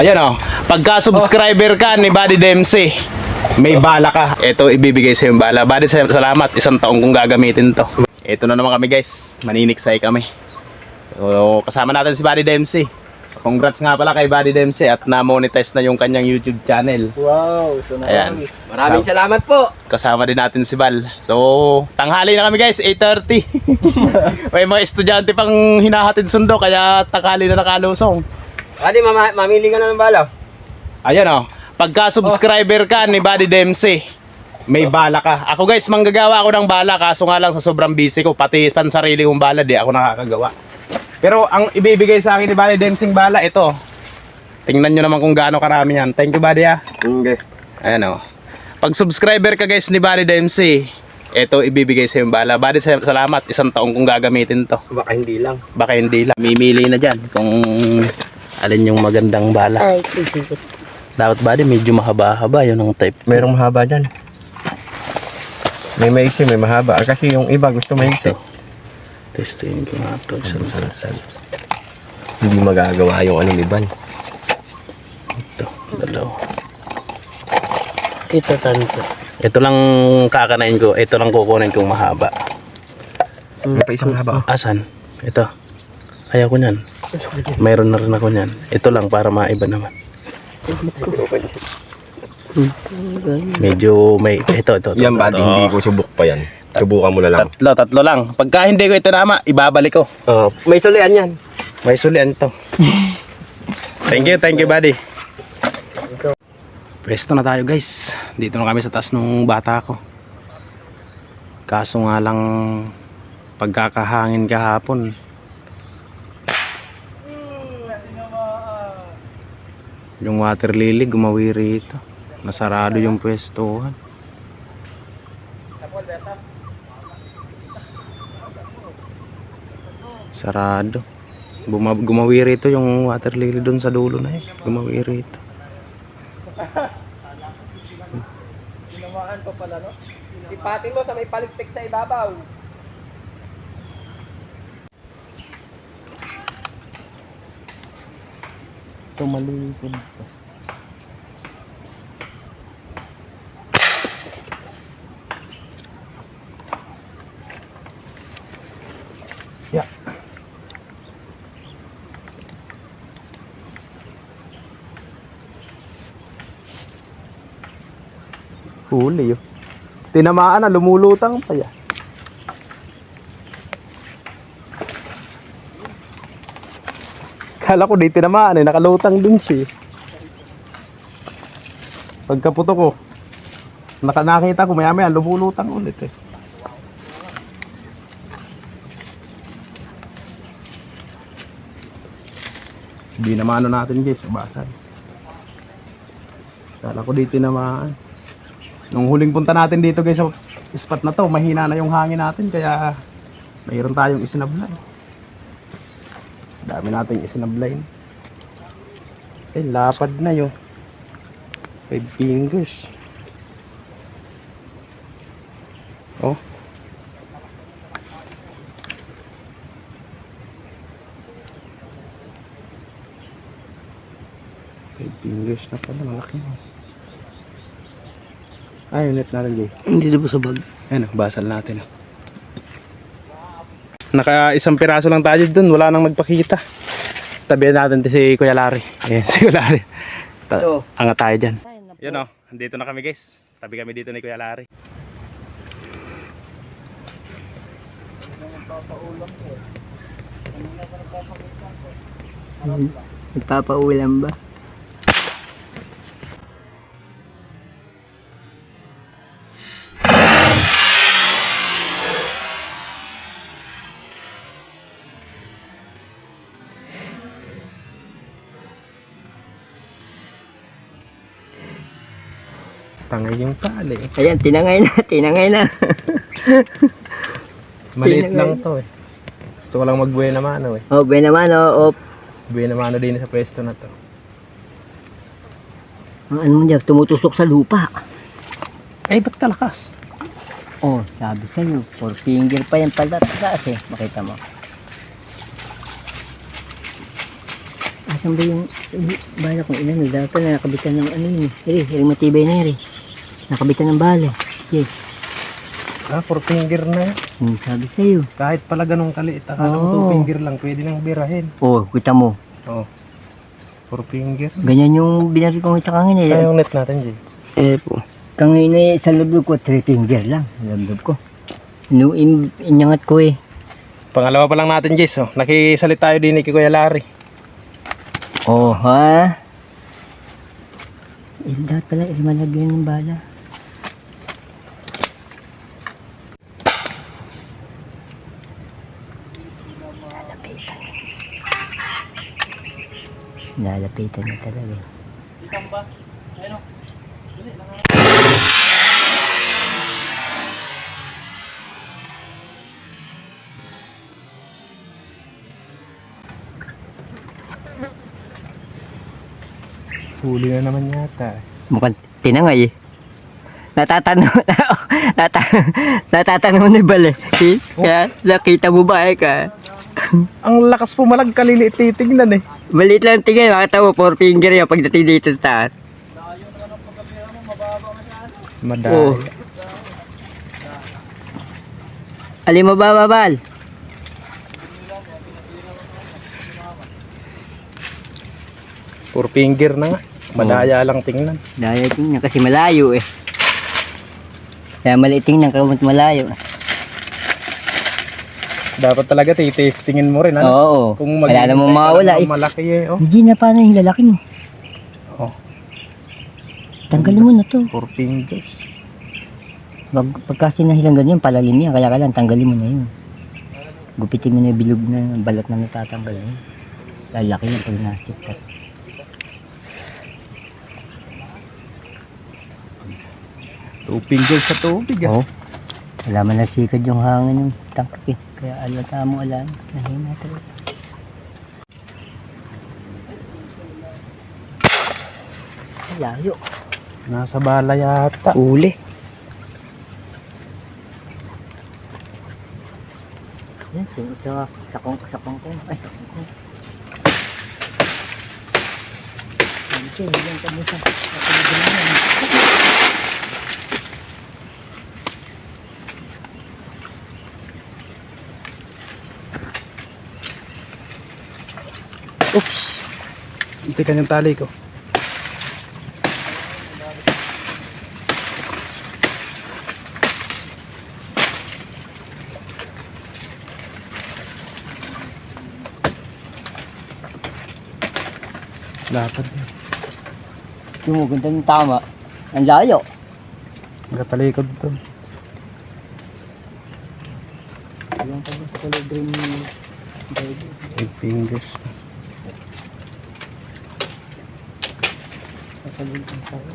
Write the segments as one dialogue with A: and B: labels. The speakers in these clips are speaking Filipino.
A: Ayan o, pagka subscriber ka ni Buddy Dempsey, may bala ka. Ito ibibigay sa yung bala. Buddy, sal- salamat. Isang taong kong gagamitin to. Ito na naman kami guys. Maniniksay kami. So, kasama natin si Buddy Dempsey. Congrats nga pala kay Buddy Dempsey at na-monetize na yung kanyang YouTube channel.
B: Wow, so
A: Ayan.
B: Maraming salamat po.
A: Kasama din natin si Val. So, tanghali na kami guys, 8.30. May mga estudyante pang hinahatid sundo, kaya takali na nakalusong.
B: Adi, mama, mamili ka na ng bala.
A: Ayan o, pagka subscriber ka ni Buddy Dempsey, may bala ka. Ako guys, manggagawa ako ng bala, kaso nga lang sa sobrang busy ko, pati pansarili kong bala, di ako nakakagawa. Pero ang ibibigay sa akin ni Buddy Dempsey bala, ito. Tingnan nyo naman kung gaano karami yan. Thank you Buddy ah.
B: Okay.
A: Ayan o. Pag subscriber ka guys ni Buddy Dempsey, ito ibibigay sa yung bala. Buddy, sal- salamat. Isang taong kong gagamitin to.
B: Baka hindi lang.
A: Baka hindi lang. Mimili na dyan kung alin yung magandang bala.
C: Ay, titikot.
A: Dapat Buddy, medyo mahaba-haba yun ang type.
B: Merong mahaba dyan. May maiksi, may mahaba. Ah, Kasi yung iba gusto maiksi.
A: Ito. Testingin ko nga ito.
B: Hindi magagawa yung anong iban.
A: Ito. Dalawa.
C: Ito tansa.
A: Ito lang kakanain ko. Ito lang kukunin kong mahaba.
B: May pa isang mahaba.
A: Asan? Ito. Ayaw ko niyan. Mayroon na rin ako niyan. Ito lang para maiba naman. Medyo may... Ito, ito. ito
B: Yan ba,
A: ito.
B: hindi ko subok pa yan. Subukan mo na lang.
A: Tatlo, tatlo lang. Pagka hindi ko ito nama, ibabalik ko.
B: Oh, may sulian yan.
A: May sulian to. thank you, thank you buddy. Pwesto na tayo guys. Dito na kami sa taas ng bata ko. Kaso nga lang pagkakahangin kahapon. Yung water lily gumawi rito. Nasarado yung pwestuhan. Sarado. Buma gumawi rito yung water lily doon sa dulo na eh. Gumawi rito.
B: Ginamaan pa pala, no? Ipatin mo sa may palikpik sa ibabaw.
A: Tumalikod pa. Yeah. Huli yun. Tinamaan na, lumulutang pa yan. Kala ko di tinamaan eh, nakalutang din siya. eh. Pagkaputo ko, naka nakita ko maya maya lumulutang ulit eh. Hindi naman ano natin guys, basan. Kala ko di tinamaan. Nung huling punta natin dito guys sa spot na to, mahina na yung hangin natin kaya mayroon tayong isinablay. Dami nating isinablay. Eh, lapad na yun. Five fingers. Oh. Five fingers na pala, malaki mo. Ay, ulit natin, Jay.
C: Hindi na ba sa bag?
A: Ayan, oh, basal natin. oh. Naka isang piraso lang tayo dun, wala nang nagpakita. Tabihan natin si Kuya Larry. Ayan, si Kuya Larry. Ta-
B: Ito.
A: Angat tayo dyan. Yun o, andito na kami guys. Tabi kami dito ni Kuya Larry.
C: Nagpapaulam ba?
A: Tangay yung tali.
C: Ayan, tinangay na, tinangay na.
A: Maliit
C: Tinangay.
A: lang to eh. Gusto ko lang magbuhay na mano eh.
C: oh, ben naman, oh, oh.
A: Buhay na mano din sa pwesto na to.
C: Ang ano mo dyan, tumutusok sa lupa.
A: Ay, ba't kalakas?
C: Oh, sabi sa'yo, four finger pa yan pala taas eh. Makita mo. Asan ba yung eh, bala kong ilan? Dapat na nakabitan ng ano yun. Eri, eri matibay na eri. Nakabitan ng bala. Yes.
A: Ah, four finger na.
C: Hmm, sabi sa'yo.
A: Kahit pala ganun kaliit, akala
C: Oo.
A: mo two finger lang, pwede nang birahin.
C: Oh, kita mo.
A: Oh. Four finger.
C: Ganyan yung binari kong isa kangin eh.
A: Ay, yung net natin, Jay.
C: Eh po. Kangin eh, sa loob ko, three finger lang. Loob ko. No, in, inyangat ko eh.
A: Pangalawa pa lang natin, Jace. Oh. Nakisalit tayo din ni Kuya Larry.
C: Oh, ha? Eh, dapat pala, eh, malagyan ng bala. Lalapitan. Na talaga. eh.
A: Huli na naman yata.
C: Mukhang tinangay eh. Natatanong, nata, natatanong ni Bale. Eh, Kaya nakita mo ba eh ka?
A: Ang lakas pumalag kaliliit titignan eh.
C: Maliit lang tingin, makita mo, four finger yan pagdating dito sa taas.
A: Madaya.
C: Oo. Alin mo ba, babal?
A: Four finger na nga. Madaya lang tingnan.
C: Dahil tingnan kasi malayo eh. Kaya maliit tingnan kamot malayo.
A: Dapat talaga titistingin mo rin. Ano?
C: Oo.
A: Kung
C: Wala
A: magiging
C: namang
A: talaga
C: eh.
A: Malaki eh. Oh.
C: Hindi na paano yung lalaki mo.
A: Oh.
C: Tanggalin mo na to.
A: Four fingers.
C: Pag, pagka sinahilang ganyan, palalim yan. Kaya kailangan tanggalin mo na yun. Gupitin mo na yung bilog na balat na natatanggal. Eh. Lalaki yan pag nasikat.
A: Two fingers sa tubig ah.
C: Oo. Wala man nasikad yung hangin ng tangkap eh. Kaya alata mo alam. Nahina talaga. Ay, Layo.
A: Nasa bala yata.
C: Uli. Yan, ito? Sakong, sakong ko. Ay, sakong ko. Sige, yan ka mo sa. Nakalibre
A: Oops. Hindi kanyang tali ko. Dapat yun.
C: Tumugod ng tama. Ang layo.
A: Nagatalikod to.
C: Yan ka mo sa ni baby.
A: Eight fingers.
C: Sa kalibre tayo.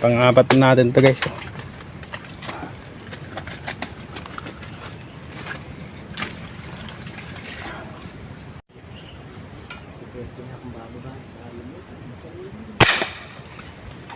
A: Pang-apat natin to guys.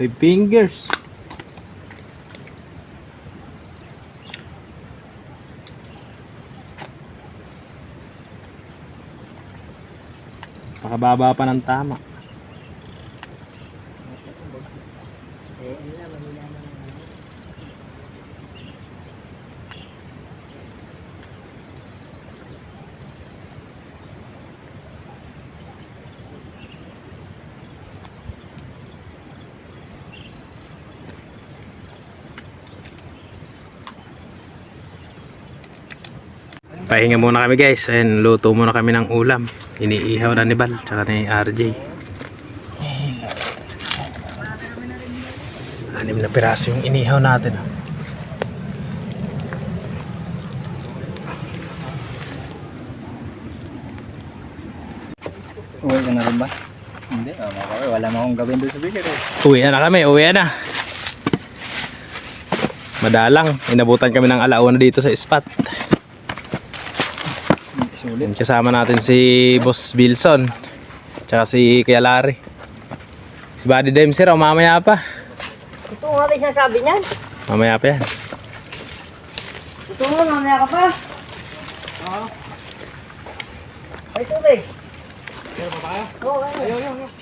A: Five fingers. Pakababa pa ng tama. Pahinga muna kami guys. Ayun, luto muna kami ng ulam. Iniihaw na ni Bal, tsaka ni RJ. Anim na piraso yung inihaw natin. ah.
C: Uwi ka na rin ba? Hindi, oh, makakawin. Wala mo akong gawin doon sa bigay.
A: Uwi na kami, uwi na. Madalang, inabutan kami ng alauna dito sa spot. Yan, Kasama natin si Boss Bilson. Tsaka si Kuya Larry. Si Buddy Dempsey raw, mamaya pa.
C: Ito nga ba sinasabi niyan?
A: Mamaya pa yan.
C: Ito nga, mamaya ka pa. Oo. Ay, tubig. Meron pa ba? Oo, ayaw, ayaw, ayaw.